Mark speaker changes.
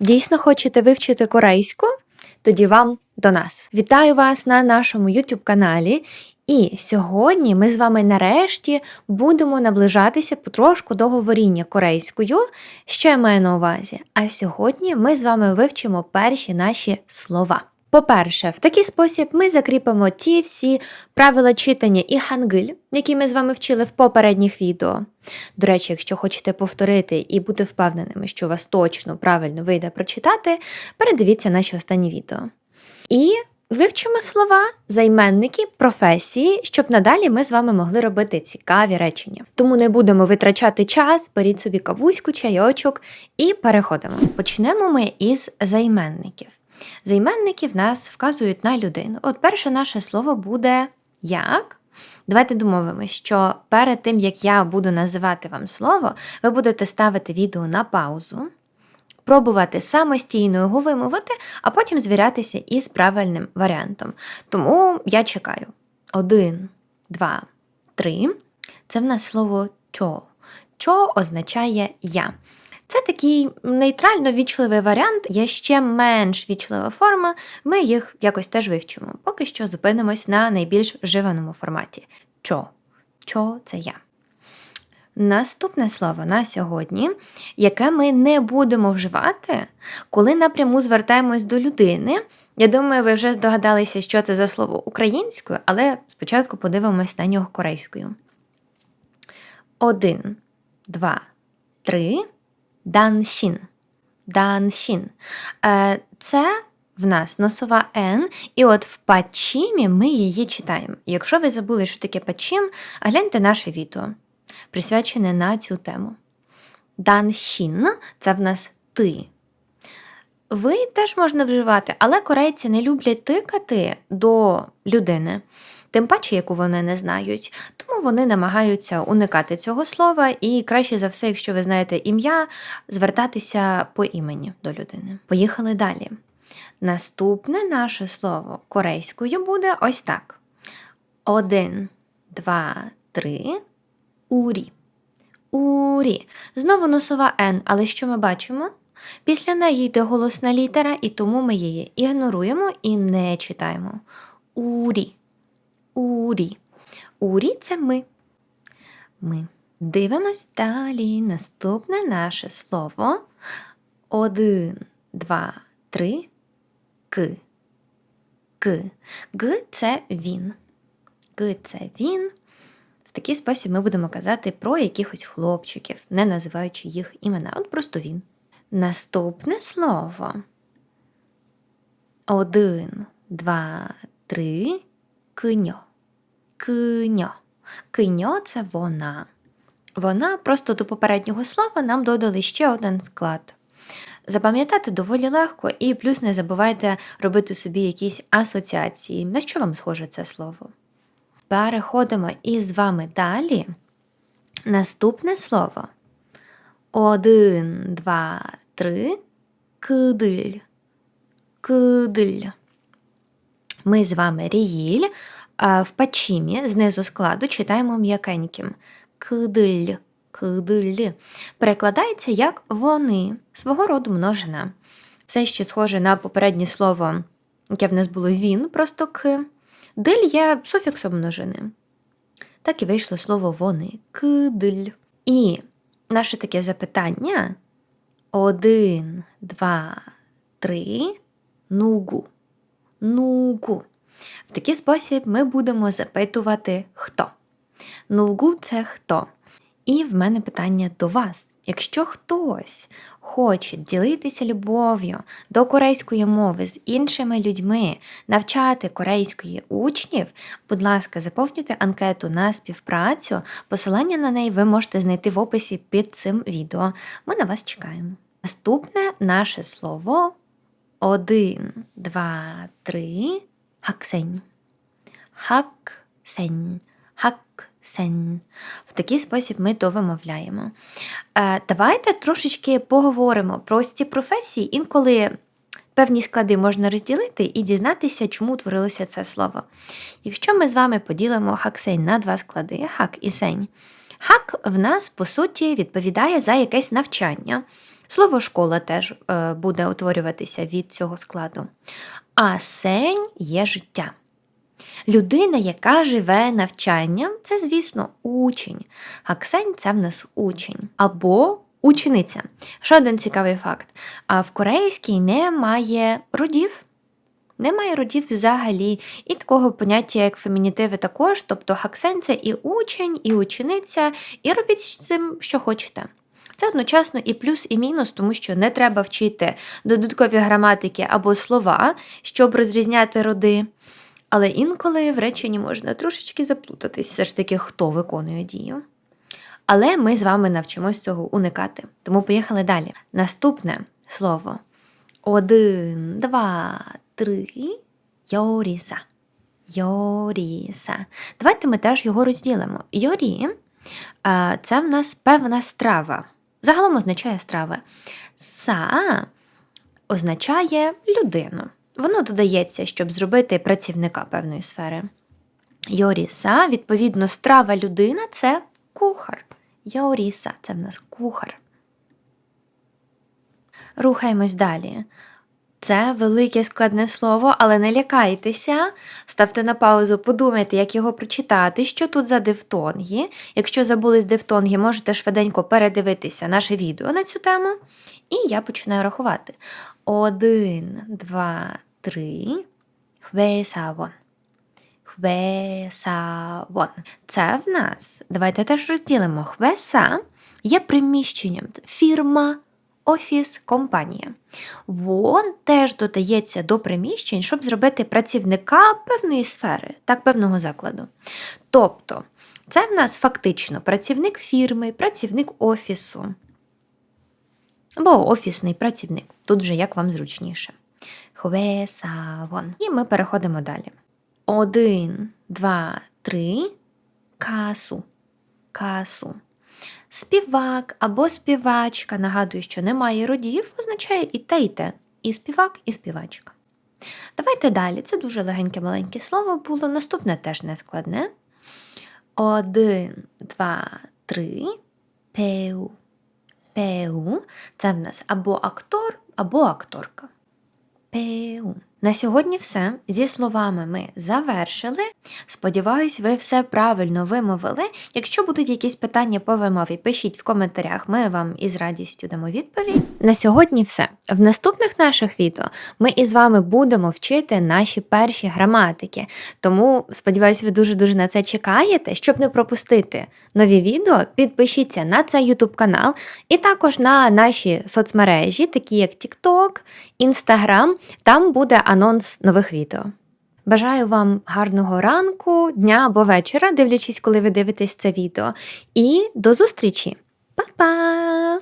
Speaker 1: Дійсно хочете вивчити корейську? Тоді вам до нас. Вітаю вас на нашому YouTube каналі. І сьогодні ми з вами нарешті будемо наближатися потрошку до говоріння корейською. Що я маю на увазі? А сьогодні ми з вами вивчимо перші наші слова. По-перше, в такий спосіб ми закріпимо ті всі правила читання і хангиль, які ми з вами вчили в попередніх відео. До речі, якщо хочете повторити і бути впевненими, що вас точно правильно вийде прочитати, передивіться наші останні відео. І вивчимо слова, займенники, професії, щоб надалі ми з вами могли робити цікаві речення. Тому не будемо витрачати час, беріть собі кавуську, чайочок і переходимо. Почнемо ми із займенників. Займенники в нас вказують на людину. От перше наше слово буде як. Давайте домовимося, що перед тим, як я буду називати вам слово, ви будете ставити відео на паузу, пробувати самостійно його вимовити, а потім звірятися із правильним варіантом. Тому я чекаю. Один, два, три. Це в нас слово чо. Чо означає я. Це такий нейтрально вічливий варіант, є ще менш вічлива форма, ми їх якось теж вивчимо. Поки що зупинимось на найбільш вживаному форматі. Чо. Чо це я. Наступне слово на сьогодні, яке ми не будемо вживати, коли напряму звертаємось до людини. Я думаю, ви вже здогадалися, що це за слово українською, але спочатку подивимось на нього корейською. Один, два, три. Даншін. Даншін. Е, Це в нас носова Н, і от в пачімі ми її читаємо. Якщо ви забули, що таке пачім, гляньте наше відео, присвячене на цю тему. Даншін це в нас ти. Ви теж можна вживати, але корейці не люблять тикати до людини, тим паче, яку вони не знають. Тому вони намагаються уникати цього слова, і краще за все, якщо ви знаєте ім'я, звертатися по імені до людини. Поїхали далі. Наступне наше слово корейською буде ось так: один, два, три. Урі. Урі. Знову носова Н, але що ми бачимо? Після неї йде голосна літера, і тому ми її ігноруємо і не читаємо. Урі. Урі. Урі це ми. Ми. Дивимось далі. Наступне наше слово. Один, два, три. К. К. Г це він. Г це він. В такий спосіб ми будемо казати про якихось хлопчиків, не називаючи їх імена. От просто він. Наступне слово. Один, два, три. Киньо. Киньо. Киньо це вона. Вона просто до попереднього слова нам додали ще один склад. Запам'ятати доволі легко, і плюс не забувайте робити собі якісь асоціації. На що вам схоже це слово? Переходимо із вами далі. Наступне слово. Один, два, три. Кидиль. Кидиль. Ми з вами ріїль. В пачімі знизу складу читаємо м'якеньким. Кидиль. Кидиль. Перекладається як вони, свого роду множина. Все ще схоже на попереднє слово, яке в нас було він, просто к. Диль є суфіксом множини. Так і вийшло слово вони. Кидиль. І наше таке запитання: один, два, три, нугу. Нугу. В такий спосіб ми будемо запитувати хто. Нугу це хто. І в мене питання до вас. Якщо хтось хоче ділитися любов'ю до корейської мови з іншими людьми, навчати корейської учнів, будь ласка, заповнюйте анкету на співпрацю. Посилання на неї ви можете знайти в описі під цим відео. Ми на вас чекаємо. Наступне наше слово один, два, три. Хаксень. Хаксень. Хаксень. В такий спосіб ми то вимовляємо. Е, Давайте трошечки поговоримо про ці професії. Інколи певні склади можна розділити і дізнатися, чому утворилося це слово. Якщо ми з вами поділимо хаксень на два склади, хак і сень. Хак в нас, по суті, відповідає за якесь навчання. Слово школа теж е, буде утворюватися від цього складу. А сень є життя. Людина, яка живе навчанням, це, звісно, учень. Аксень це в нас учень або учениця. Ще один цікавий факт: а в корейській немає родів. Немає родів взагалі, і такого поняття, як фемінітиви також, тобто хаксен це і учень, і учениця, і робіть з цим, що хочете. Це одночасно і плюс, і мінус, тому що не треба вчити додаткові граматики або слова, щоб розрізняти роди. Але інколи в реченні можна трошечки заплутатись, все ж таки, хто виконує дію. Але ми з вами навчимось цього уникати. Тому поїхали далі. Наступне слово. Один, два, три. Йоріса. Йоріса. Давайте ми теж його розділимо. Йорі це в нас певна страва. Загалом означає страва. Са означає людину. Воно додається, щоб зробити працівника певної сфери. Йоріса, відповідно, страва людина це кухар. Йоріса це в нас кухар. Рухаємось далі. Це велике складне слово, але не лякайтеся. Ставте на паузу, подумайте, як його прочитати, що тут за дифтонги. Якщо забулись дифтонги, можете швиденько передивитися наше відео на цю тему. І я починаю рахувати. Один, два, три. Хвесавон. Хвесавон. Це в нас. Давайте теж розділимо. Хвеса є приміщенням. Фірма офіс, компанія. Вон теж додається до приміщень, щоб зробити працівника певної сфери, так, певного закладу. Тобто, це в нас фактично працівник фірми, працівник офісу. Або офісний працівник. Тут вже як вам зручніше. Хвесавон. І ми переходимо далі. Один, два, три. Касу. Касу. Співак або співачка, нагадую, що немає родів, означає і те, і те. І співак, і співачка. Давайте далі. Це дуже легеньке маленьке слово було. Наступне теж не складне. Один, два, три. Пеу. Пеу. Це в нас або актор, або акторка. Пеу. На сьогодні все. Зі словами ми завершили. Сподіваюсь, ви все правильно вимовили. Якщо будуть якісь питання по вимові, пишіть в коментарях, ми вам із радістю дамо відповідь. На сьогодні все. В наступних наших відео ми із вами будемо вчити наші перші граматики. Тому сподіваюся, ви дуже-дуже на це чекаєте. Щоб не пропустити нові відео, підпишіться на цей YouTube канал і також на наші соцмережі, такі як TikTok, Instagram. Там буде анонс нових відео. Бажаю вам гарного ранку, дня або вечора, дивлячись, коли ви дивитесь це відео. І до зустрічі! Па-па!